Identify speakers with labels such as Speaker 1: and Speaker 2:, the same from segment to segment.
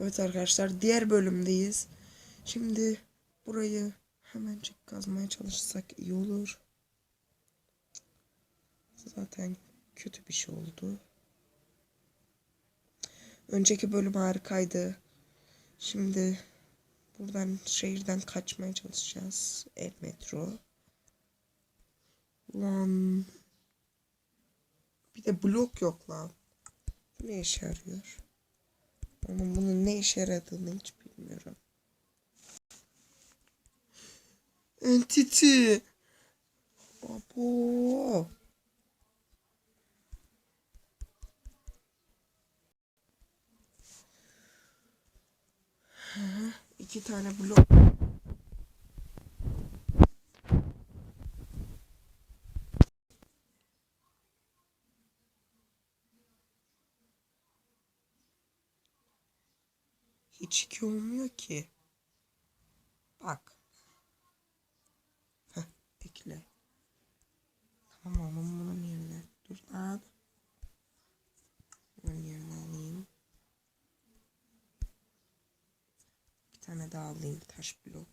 Speaker 1: Evet arkadaşlar diğer bölümdeyiz. Şimdi burayı hemencik kazmaya çalışsak iyi olur. Zaten kötü bir şey oldu. Önceki bölüm harikaydı. Şimdi buradan şehirden kaçmaya çalışacağız. El metro. Lan. Bir de blok yok lan. Ne işe yarıyor? Onun bunun ne işe yaradığını hiç bilmiyorum. Entity. Abo. İki tane blok. Hiç iki olmuyor ki. Bak. Heh, ekle. Tamam oğlum bunun yerine. Dur lan. Bunun yerine alayım. Bir tane daha alayım taş blok.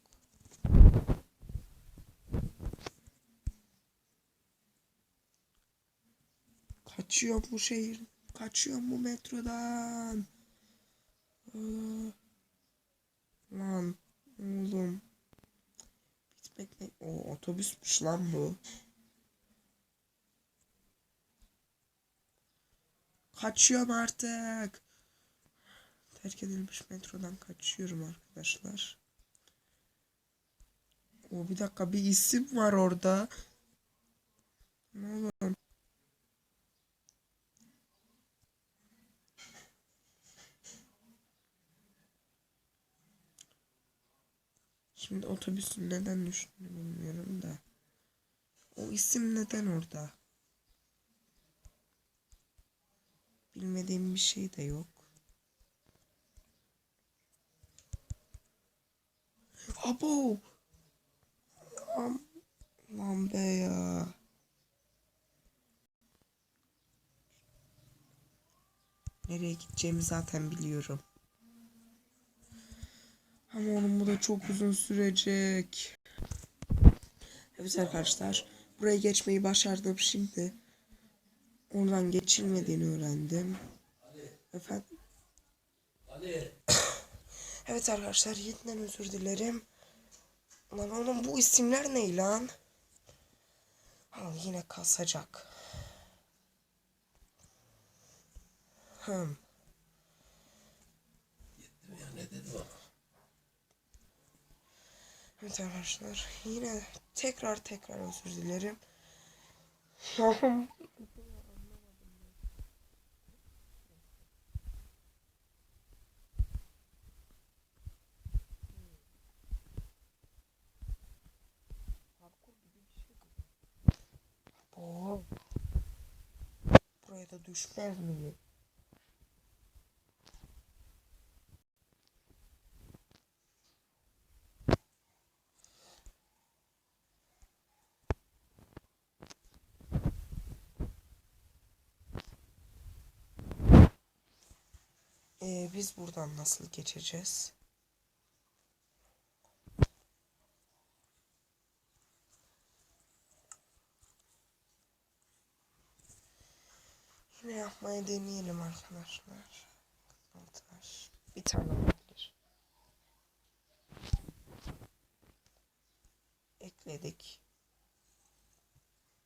Speaker 1: Kaçıyor bu şehir. Kaçıyor bu metrodan. Aa. Lan oğlum. Bitmek ne? O otobüsmüş lan bu. Kaçıyorum artık. Terk edilmiş metrodan kaçıyorum arkadaşlar. O bir dakika bir isim var orada. Ne oğlum? Şimdi otobüsün neden düştüğünü bilmiyorum da. O isim neden orada? Bilmediğim bir şey de yok. Abo! Lan, lan be ya. Nereye gideceğimi zaten biliyorum. Ama onun bu da çok uzun sürecek. Evet arkadaşlar. Buraya geçmeyi başardım şimdi. Oradan geçilmediğini öğrendim. Efendim? Evet arkadaşlar yeniden özür dilerim. Lan oğlum bu isimler ne lan? Al yine kasacak. Hım.
Speaker 2: Ya ne dedi o?
Speaker 1: Evet arkadaşlar yine tekrar tekrar özür dilerim. Buraya da düşmez miyim? Ee, biz buradan nasıl geçeceğiz? Yine yapmaya deneyelim arkadaşlar. Taş. Bir tane olabilir. Ekledik.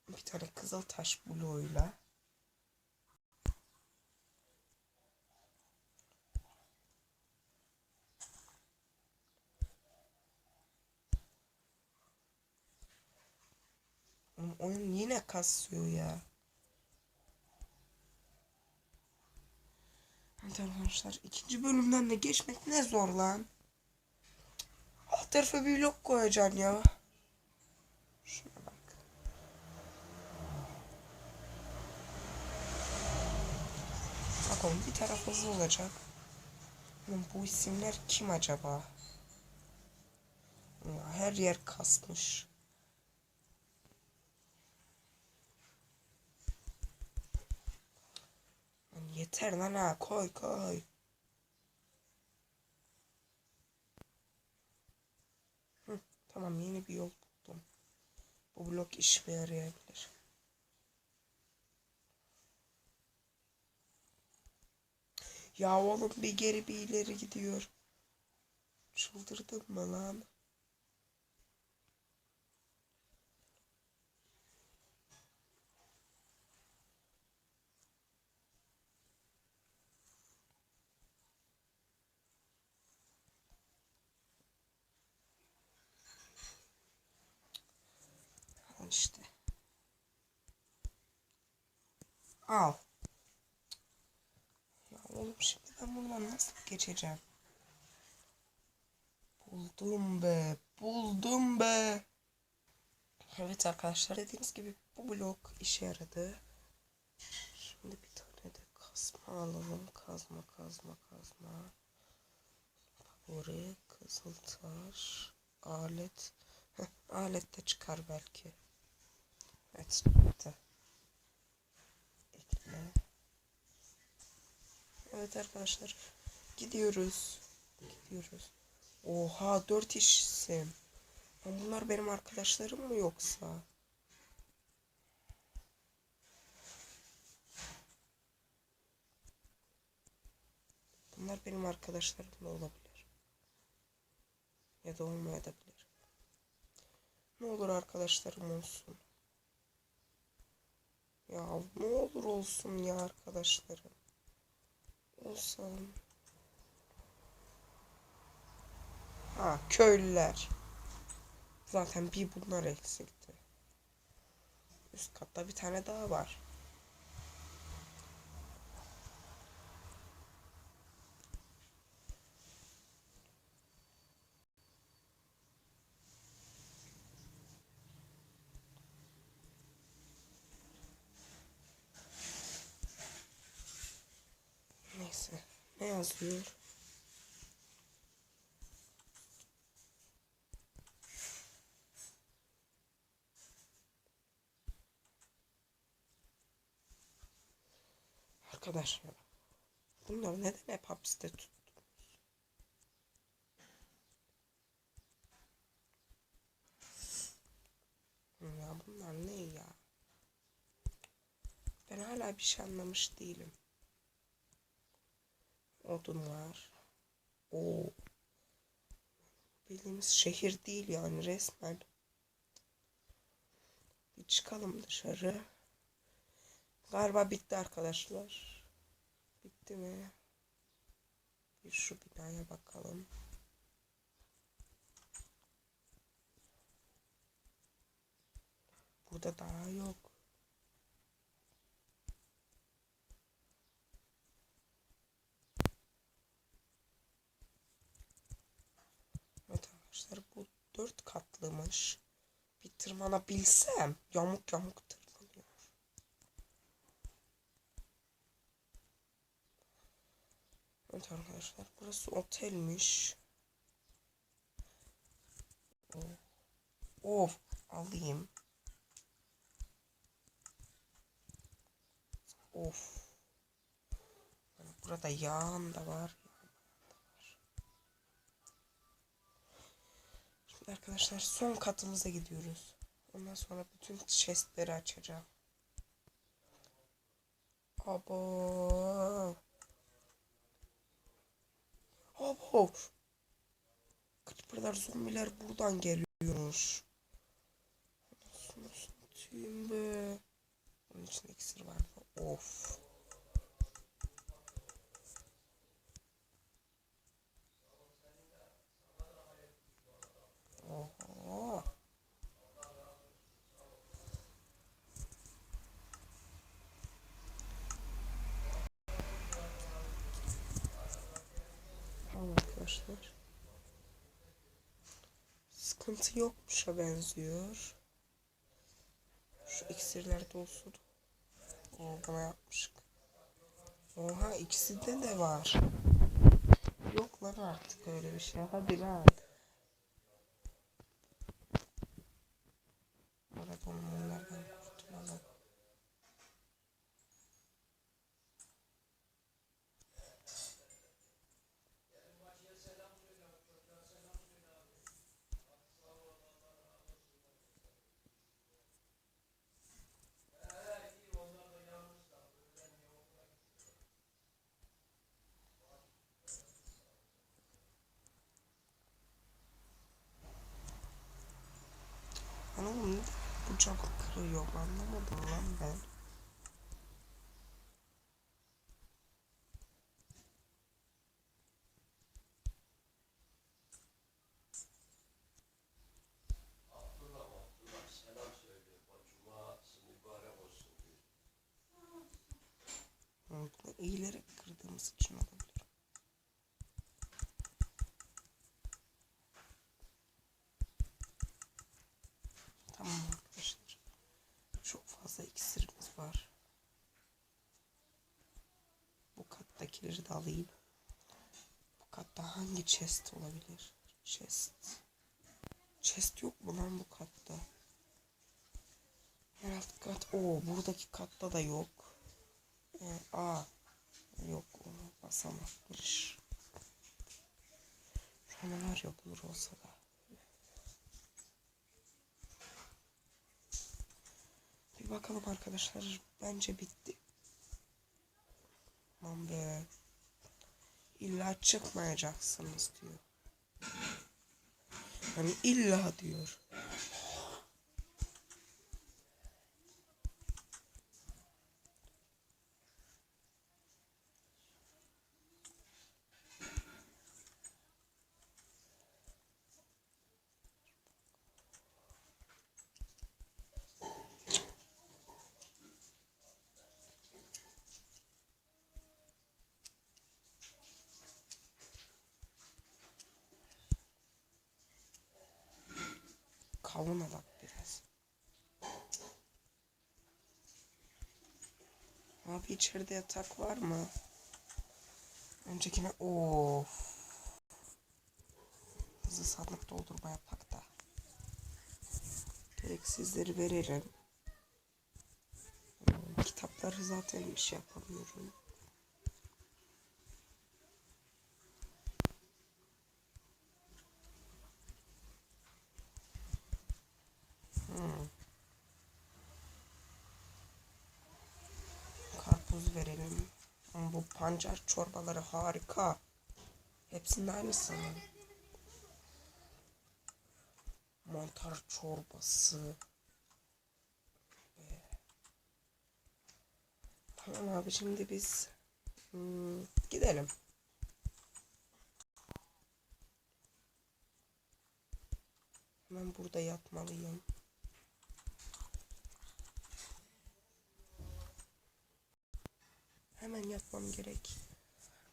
Speaker 1: Bir tane kızıl taş bloğuyla. Oğlum Oyun yine kasıyor ya. Evet arkadaşlar ikinci bölümden de geçmek ne zor lan. Alt tarafa bir blok koyacaksın ya. Şuna bak. Bak oğlum bir taraf hızlı olacak. Oğlum bu isimler kim acaba? Her yer kasmış. Yeter lan ha koy koy. Hı, tamam yeni bir yol buldum. Bu blok işime yarayabilir. Ya oğlum bir geri bir ileri gidiyor. Çıldırdım mı lan? İşte. Al. Ya oğlum şimdi ben buradan nasıl geçeceğim? Buldum be. Buldum be. Evet arkadaşlar dediğiniz gibi bu blok işe yaradı. Şimdi bir tane de kazma alalım. Kazma kazma kazma. Favori, kızıltaş, alet. Heh, alet de çıkar belki. Evet çıktı. Ekle. Evet arkadaşlar. Gidiyoruz. Gidiyoruz. Oha dört işsin. Lan Bunlar benim arkadaşlarım mı yoksa? Bunlar benim arkadaşlarım da olabilir. Ya da olmayabilir. Ne olur arkadaşlarım olsun. Ya ne olur olsun ya arkadaşlarım. Olsun. Ha köylüler. Zaten bir bunlar eksikti. Üst katta bir tane daha var. Neyse. Ne yazıyor? Arkadaşlar. Bunlar neden hep hapiste tuttunuz? Ya bunlar ne ya? Ben hala bir şey anlamış değilim. Odun var. Oo. Bildiğimiz şehir değil yani resmen. Bir çıkalım dışarı. Galiba bitti arkadaşlar. Bitti mi? Bir şu binaya bakalım. Burada daha yok. Evet arkadaşlar bu dört katlıymış. Bir tırmanabilsem yamuk yamuk tırmanıyor. Evet arkadaşlar burası otelmiş. Of, of alayım. Of. Yani burada yağın da var. Arkadaşlar son katımıza gidiyoruz. Ondan sonra bütün chestleri açacağım. Abo. Abo. Creeper'lar zombiler buradan geliyormuş. Satayım be. Bunun içinde iksir vardı. Of. Oho. Tamam arkadaşlar. Sıkıntı yokmuşa benziyor. Şu iksirler de olsun. Oo, bana yapmışık. Oha ikisinde de var. Yok lan artık öyle bir şey. Hadi lan. Yok anlamadım lan ben. Eğilerek kırdığımız için olabilir. Tamam arkadaşlar. Çok fazla iksirimiz var. Bu kattakileri de alayım. Bu katta hangi chest olabilir? Chest. Chest yok mu lan bu katta? Her alt kat. Oo buradaki katta da yok. Ee, aa. Yok onu basamakmış. Var ya olur olsa da. Bir bakalım arkadaşlar. Bence bitti. Aman be. İlla çıkmayacaksınız diyor. Hani illa diyor. Kavuna bak biraz. Abi içeride yatak var mı? Öncekine of. Hızlı sandık doldurma yapak da. Gereksizleri veririm. Hmm, Kitapları zaten iş yapamıyorum. Karpuz verelim. Ama bu pancar çorbaları harika. Hepsinin aynısı. Mantar çorbası. Ee, Tamam abi şimdi biz hmm, gidelim. Hemen burada yatmalıyım. Hemen yapmam gerek.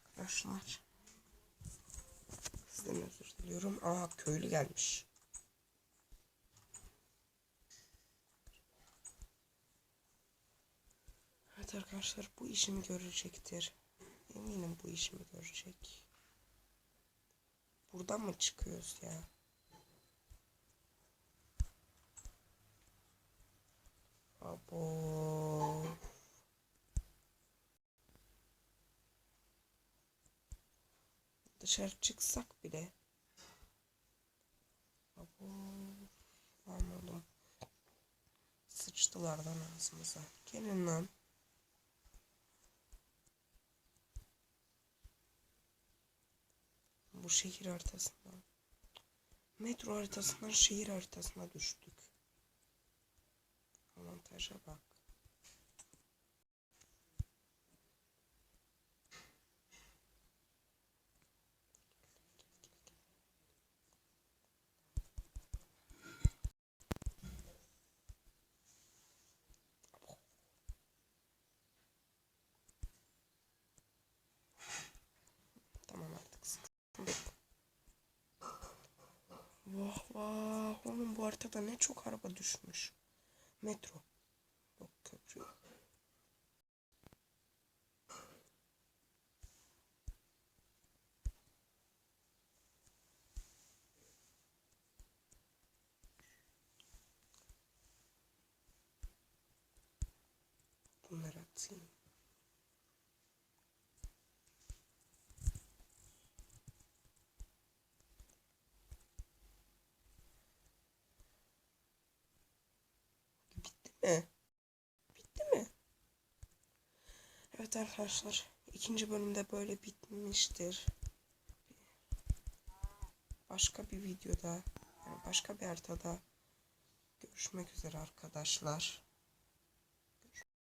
Speaker 1: Arkadaşlar. Sizden özür diliyorum. Aa köylü gelmiş. Evet arkadaşlar bu işimi görecektir. Eminim bu işimi görecek. Buradan mı çıkıyoruz ya? Abo. Dışarı çıksak bile. Anladım. Sıçtılar lan ağzımıza. Gelin lan. Bu şehir haritasından. Metro haritasından şehir haritasına düştük. Avantaja bak. Tamam artık sıkıntı yok. Vah vah oğlum bu haritada ne çok araba düşmüş. Metro. Yok köprü. Bunları atayım. Bitti mi? Bitti mi? Evet arkadaşlar. ikinci bölümde böyle bitmiştir. Başka bir videoda, yani başka bir haritada görüşmek üzere arkadaşlar.